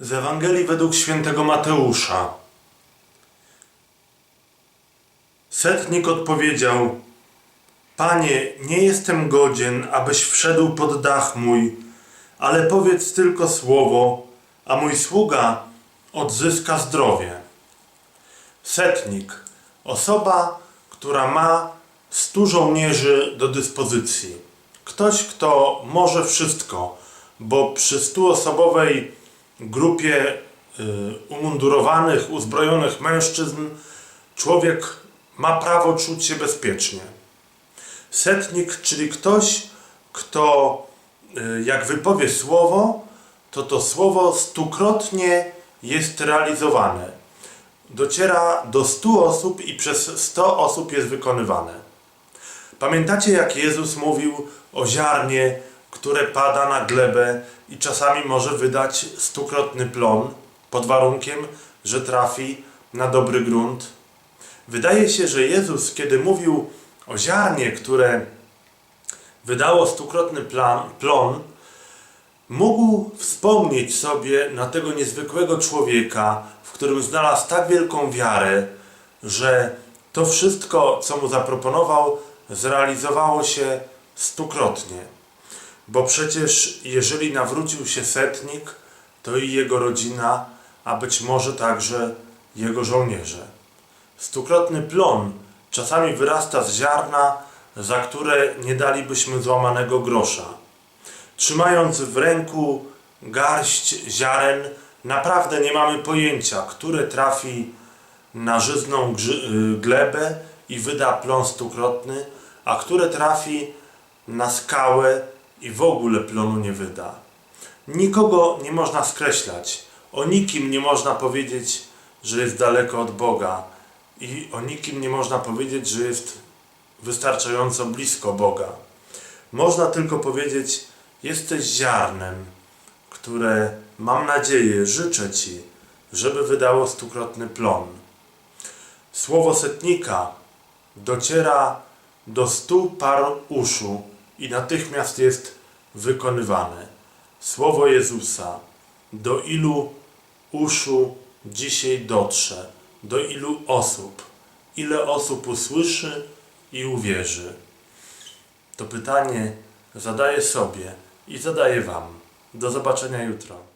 Z Ewangelii według świętego Mateusza. Setnik odpowiedział: Panie, nie jestem godzien, abyś wszedł pod dach mój, ale powiedz tylko słowo, a mój sługa odzyska zdrowie. Setnik osoba, która ma stu żołnierzy do dyspozycji. Ktoś, kto może wszystko, bo przy stuosobowej grupie y, umundurowanych, uzbrojonych mężczyzn człowiek ma prawo czuć się bezpiecznie. Setnik, czyli ktoś, kto y, jak wypowie słowo, to to słowo stukrotnie jest realizowane. Dociera do 100 osób i przez 100 osób jest wykonywane. Pamiętacie, jak Jezus mówił o ziarnie, które pada na glebę i czasami może wydać stukrotny plon, pod warunkiem, że trafi na dobry grunt? Wydaje się, że Jezus, kiedy mówił o ziarnie, które wydało stukrotny plan, plon, mógł wspomnieć sobie na tego niezwykłego człowieka, w którym znalazł tak wielką wiarę, że to wszystko, co mu zaproponował, zrealizowało się stukrotnie. Bo przecież, jeżeli nawrócił się setnik, to i jego rodzina, a być może także jego żołnierze. Stukrotny plon czasami wyrasta z ziarna, za które nie dalibyśmy złamanego grosza. Trzymając w ręku garść ziaren, naprawdę nie mamy pojęcia, które trafi na żyzną y, glebę i wyda plon stukrotny, a które trafi na skałę i w ogóle plonu nie wyda. Nikogo nie można skreślać, o nikim nie można powiedzieć, że jest daleko od Boga i o nikim nie można powiedzieć, że jest wystarczająco blisko Boga. Można tylko powiedzieć, jesteś ziarnem, które mam nadzieję, życzę Ci, żeby wydało stukrotny plon. Słowo setnika dociera do stu par uszu i natychmiast jest wykonywane. Słowo Jezusa do ilu uszu dzisiaj dotrze, do ilu osób, ile osób usłyszy i uwierzy. To pytanie zadaję sobie i zadaję Wam. Do zobaczenia jutro.